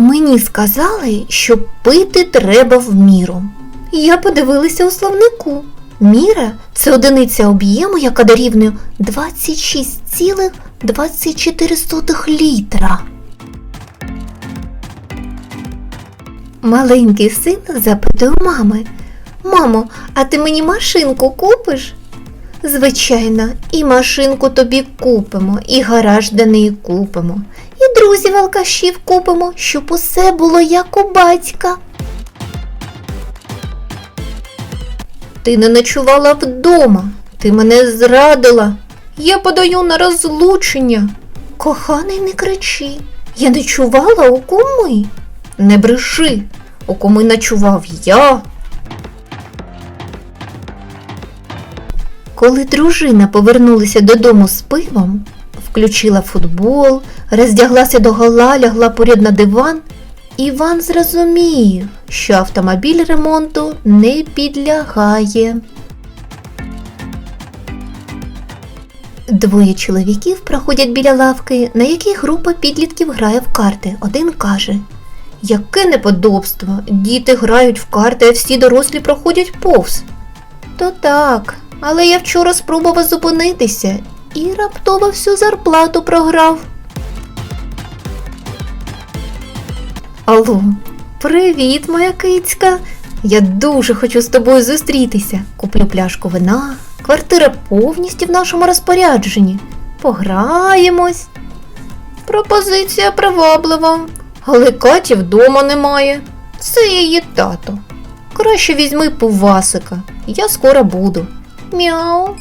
Мені сказали, що пити треба в міру. Я подивилася у словнику. Міра це одиниця об'єму, яка дорівнює 26,24 літра. Маленький син запитує мами. Мамо, а ти мені машинку купиш? Звичайно, і машинку тобі купимо, і гараж до неї купимо, і друзів алкашів купимо, щоб усе було як у батька. Ти не ночувала вдома, ти мене зрадила. Я подаю на розлучення. Коханий, не кричи. Я ночувала у куми. Не бреши, у куми ночував я. Коли дружина повернулася додому з пивом, включила футбол, роздяглася до гола, лягла поряд на диван, Іван зрозумів, що автомобіль ремонту не підлягає. Двоє чоловіків проходять біля лавки, на якій група підлітків грає в карти. Один каже: Яке неподобство! Діти грають в карти, а всі дорослі проходять повз. То так, але я вчора спробував зупинитися і раптово всю зарплату програв. Алло, привіт, моя кицька. Я дуже хочу з тобою зустрітися. Куплю пляшку вина, квартира повністю в нашому розпорядженні. Пограємось. Пропозиція приваблива, але Каті вдома немає. Це її тато. Краще візьми пувасика, я скоро буду. 喵。